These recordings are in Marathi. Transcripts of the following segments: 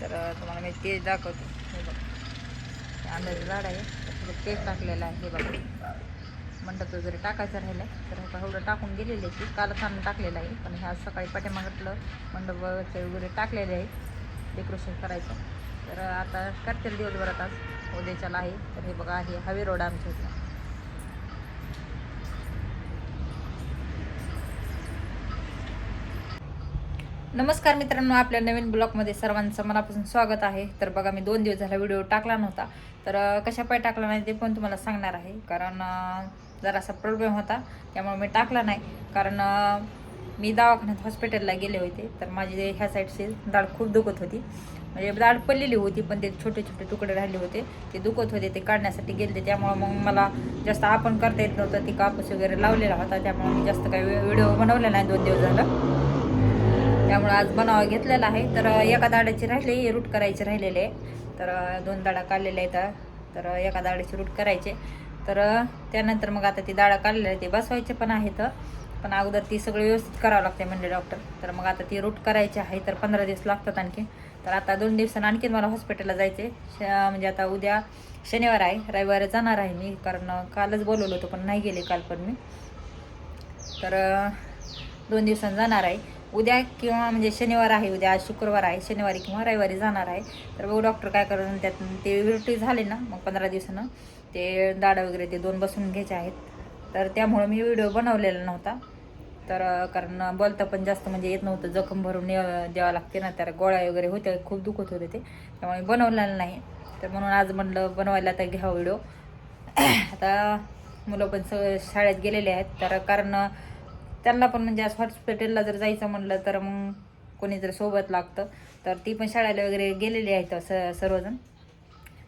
तर तुम्हाला मी ते दाखवते. हे बघा. आंब्याचं झाड आहे. थोडं केक टाकलेला आहे. हे बघा. मंडप जरी टाकायचं राहिलं तर हे एवढं टाकून गेलेलं आहे की कालच आणून टाकलेलं आहे. पण ह्या सकाळी पाठीमागटलं मंडप वगैरे वगैरे टाकलेले आहे. डेकोरेशन करायचं. तर आता करतील दिवसभरात आज. उद्याच्याला आहे. तर हे बघा हे हवे रोड आमच्या इथला नमस्कार मित्रांनो आपल्या नवीन ब्लॉगमध्ये सर्वांचं मनापासून स्वागत आहे. तर बघा मी दोन दिवस झाला व्हिडिओ टाकला नव्हता. तर कशा पाय टाकला नाही ते पण तुम्हाला सांगणार आहे. कारण जरासा प्रॉब्लेम होता त्यामुळे मी टाकला नाही. कारण मी दवाखान्यात हॉस्पिटलला गेले होते. तर माझी ह्या साईडची दाढ खूप दुखत होती. म्हणजे दाढ पडलेली होती पण ते छोटे छोटे तुकडे राहिले होते. ते दुखत होते ते काढण्यासाठी गेले. त्यामुळं मग मला जास्त आपण करता येत नव्हतं. ती कापूस वगैरे लावलेला होता. त्यामुळे मी जास्त काही व्हिडिओ बनवला नाही दोन दिवस झालं. त्यामुळे आज बनावा घेतलेला आहे. तर एका दाड्याची राहिली रूट करायचे राहिलेले. तर दोन दाडा काढलेल्या आहेत. तर एका दाड्याची रूट करायचे. तर त्यानंतर मग आता ती दाडा काढलेल्या ते बसवायचे पण आहेत. पण अगोदर ती सगळं व्यवस्थित करावं लागते म्हणजे डॉक्टर तर मग आता ती रूट करायची आहे. तर पंधरा दिवस लागतात आणखी तर आता दोन दिवसांनी आणखीन मला हॉस्पिटलला जायचे श म्हणजे आता उद्या शनिवार आहे. रविवार जाणार आहे मी. कारण कालच बोलवलं होतं पण नाही गेले काल पण मी. तर दोन दिवसांनी जाणार आहे. उद्या किंवा म्हणजे शनिवार आहे उद्या आज शुक्रवार आहे शनिवारी किंवा रविवारी जाणार आहे. तर बघू डॉक्टर काय करून त्यात ते विरटी झाले ना मग पंधरा दिवसानं ते दाडा वगैरे ते दोन बसून घ्यायचे आहेत. तर त्यामुळं मी व्हिडिओ बनवलेला नव्हता. तर कारण बोलता पण जास्त म्हणजे येत नव्हतं जखम भरून ने- द्यावं लागते ना तर गोळ्या वगैरे होत्या खूप दुखत होते ते. त्यामुळे बनवलेलं नाही. तर म्हणून आज म्हणलं बनवायला तर घ्या व्हिडिओ. आता मुलं पण स शाळेत गेलेले आहेत. तर कारण त्यांना पण म्हणजे आज हॉस्पिटलला जर जायचं म्हणलं तर मग कोणी जर सोबत लागतं तर ती पण शाळेला वगैरे गेलेली आहेत स सर्वजण.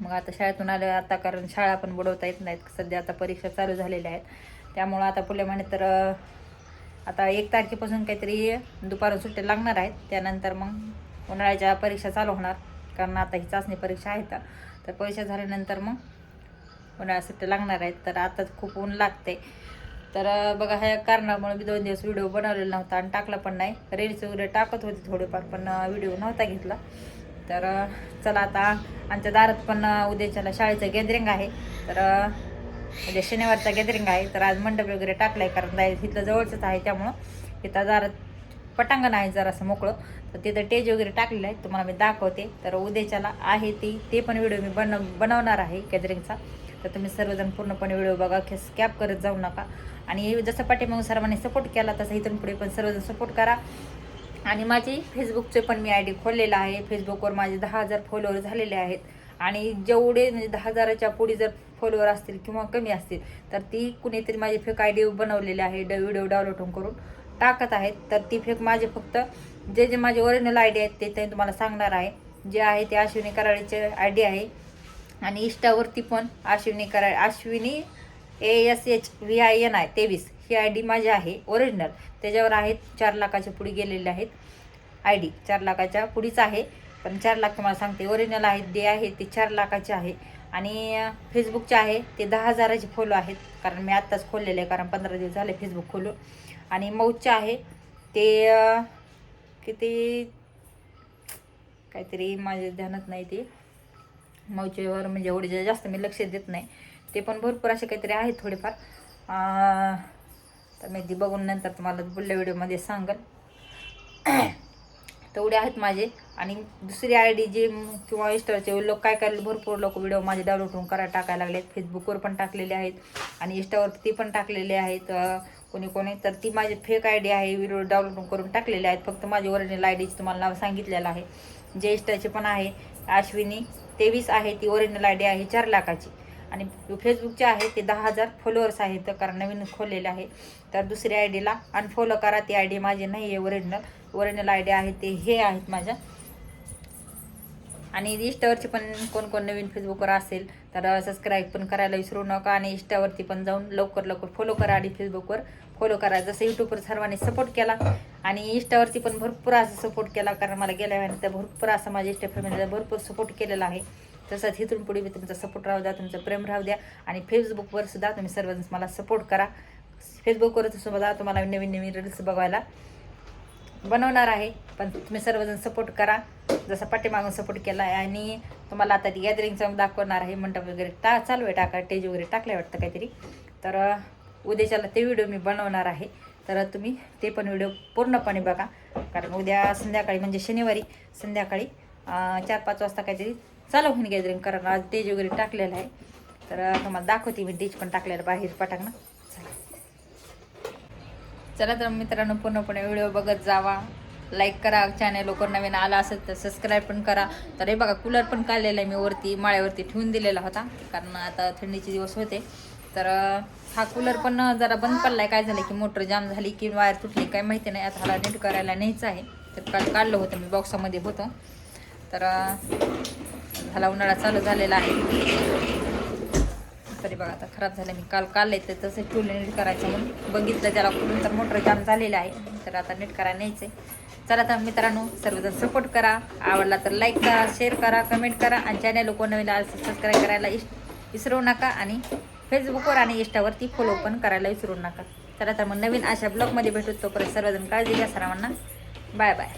मग आता शाळेतून आलं आता कारण शाळा पण बुडवता येत नाहीत. सध्या आता परीक्षा चालू झालेल्या आहेत. त्यामुळं आता पुढल्या महिन्यात तर आता एक तारखेपासून काहीतरी दुपारून सुट्ट्या लागणार आहेत. त्यानंतर मग उन्हाळ्याच्या परीक्षा चालू होणार. कारण आता ही चाचणी परीक्षा आहेत तर परीक्षा झाल्यानंतर मग उन्हाळ्या सुट्ट्या लागणार आहेत. तर आताच खूप ऊन लागते तर बघा ह्या कारणामुळे मी दोन दिवस व्हिडिओ बनवलेला नव्हता आणि टाकला पण नाही. रील्स वगैरे टाकत होते थोडेफार पण व्हिडिओ नव्हता घेतला. तर चला आता आमच्या दारात पण उद्याच्याला शाळेचं गॅदरिंग आहे. तर म्हणजे उद्या शनिवारचा गॅदरिंग आहे. तर आज मंडप वगैरे टाकलाय कारण जाय इथलं जवळचंच आहे त्यामुळं. इथं दारात पटांगण आहे जरासं मोकळं. तर तिथं टेज वगैरे टाकलेलं आहे. तुम्हाला मी दाखवते. तर उद्याच्याला आहे ती. ते पण व्हिडिओ मी बनव बनवणार आहे गॅदरिंगचा तर तुम्ही सर्वजण पूर्णपणे व्हिडिओ बघा स्कॅप करत जाऊ नका. आणि जसं पाठीमागून सर्वांनी सपोर्ट केला तसं इथून पुढे पण सर्वजण सपोर्ट करा. आणि माझी फेसबुकचे पण मी आय डी खोललेला आहे. फेसबुकवर माझे दहा हजार फॉलोअर झालेले आहेत. आणि जेवढे म्हणजे दहा हजाराच्या पुढे जर फॉलोअर असतील किंवा कमी असतील तर ती कुणीतरी माझी फेक आय डी बनवलेली आहे. ड व्हिडिओ डाउनलोड करून टाकत आहेत. तर ती फेक माझे फक्त जे जे माझे ओरिजिनल आय डी आहेत ते ते तुम्हाला सांगणार आहे. जे आहे ते अश्विनी कराळीचे आय डी आहे. आणि इष्टावरती पण अश्विनी करा Ashwini A S H V I N I तेवीस. ही आय डी माझी आहे ओरिजिनल त्याच्यावर आहेत चार लाखाच्या पुढे गेलेले आहेत. आय डी चार लाखाच्या पुढीच आहे. पण चार लाख तुम्हाला सांगते ओरिजिनल आहेत जे आहे ते चार लाखाचे आहे. आणि फेसबुकचे आहे ते दहा हजाराचे फॉलो आहेत. कारण मी आत्ताच खोललेले आहे कारण पंधरा दिवस झाले फेसबुक खोलून. आणि मौजचे आहे ते किती? काहीतरी माझ्या ध्यानात नाही ते. मौजेवर म्हणजे एवढे जास्त मी लक्ष देत नाही. ते पण भरपूर असे काहीतरी आहेत थोडेफार. तर मी ती बघून नंतर तुम्हाला पुढल्या व्हिडिओमध्ये सांगेल तेवढे आहेत माझे. आणि दुसरी आय डी जे किंवा इंस्टाचे लोक काय काय भरपूर लोक व्हिडिओ माझे डाउनलोड होऊन करा टाकायला आहेत. फेसबुकवर पण टाकलेले आहेत. आणि इंस्टावर ती पण टाकलेले आहेत. कोणी कोणी. तर ती माझी फेक आय डी आहे. व्हिडिओ डाउनलोड करून टाकलेले आहेत. फक्त माझी ओरिजिनल आय डीचं तुम्हाला नाव सांगितलेलं आहे. जे इंस्टाचे पण आहे. अश्विनी तेवीस आहे. ती ओरिजिनल आय डी आहे. चार लाखाची. आणि फेसबुकचे आहे ते दहा हजार फॉलोअर्स आहेत कारण नवीन खोललेले आहे. तर दुसऱ्या आय डीला अनफॉलो करा. ती आय डी माझी नाही आहे ओरिजिनल ओरिजिनल आय डी आहे ते हे आहेत माझ्या. आणि इंस्टावरची पण कोण कोण नवीन फेसबुकवर असेल तर सबस्क्राईब पण करायला विसरू नका. आणि इंस्टावरती पण जाऊन लवकर लवकर फॉलो करा आणि फेसबुकवर फॉलो करा. जसं यूट्यूबवर सर्वांनी सपोर्ट केला आणि इंस्टावरती पण भरपूर असं सपोर्ट केला कारण मला गेल्या वेळेनंतर भरपूर असं माझ्या इंस्टा फॅमिलीला भरपूर सपोर्ट केलेला आहे. तसंच इथून पुढे मी तुमचा सपोर्ट राहू द्या तुमचं प्रेम राहू द्या. आणि फेसबुकवर सुद्धा तुम्ही सर्वजण मला सपोर्ट करा. फेसबुकवर सुद्धा तुम्हाला नवीन नवीन रील्स बघायला बनवणार आहे. पण तुम्ही सर्वजण सपोर्ट करा. जसं पाठीमागून सपोर्ट केला आहे आणि तुम्हाला आता ती गॅदरिंगचं दाखवणार आहे. मंडप वगैरे टा चालू आहे टाका टेज वगैरे टाकलं वाटतं काहीतरी. तर उद्याच्याला ते व्हिडिओ मी बनवणार आहे. तर तुम्ही ते पण व्हिडिओ पूर्णपणे बघा. कारण उद्या संध्याकाळी म्हणजे शनिवारी संध्याकाळी चार पाच वाजता काहीतरी चालू होईन गॅदरिंग कारण आज डेज वगैरे टाकलेला आहे. तर तुम्हाला दाखवते मी डेज पण टाकलेलं बाहेर पटाकनं चला. चला तर मित्रांनो पूर्णपणे व्हिडिओ बघत जावा. लाईक करा चॅनल लवकर नवीन आला असेल तर सबस्क्राईब पण करा. तर हे बघा कूलर पण काढलेला आहे मी वरती माळ्यावरती ठेवून दिलेला होता. कारण आता थंडीचे दिवस होते. तर हा कूलर पण जरा बंद पडलाय. काय झालं की मोटर जाम झाली की वायर तुटली काय माहिती नाही. आता ह्याला नीट करायला न्यायचं आहे. तर काल काढलं होतं मी बॉक्सामध्ये होतं. तर झाला उन्हाळा चालू झालेला आहे. तरी बघा आता खराब झालं. मी काल काल येते तसं ठेवलं नीट करायचं म्हणून. बघितलं त्याला कुठून तर मोटर जाम झालेलं आहे. तर आता नीट करायला न्यायचं आहे चला तर मित्रांनो सर्वजण सपोर्ट करा. आवडला तर लाईक करा शेअर करा कमेंट करा. आणि चॅनल कोण नवीन सबस्क्राईब करायला इस विसरू नका. आणि फेसबुकवर आणि इंस्टावरती फॉलो पण करायला विसरू नका. चला तर मग नवीन अशा ब्लॉगमध्ये भेटू. तोपर्यंत सर्वजण काळजी घ्या सर्वांना. Bye bye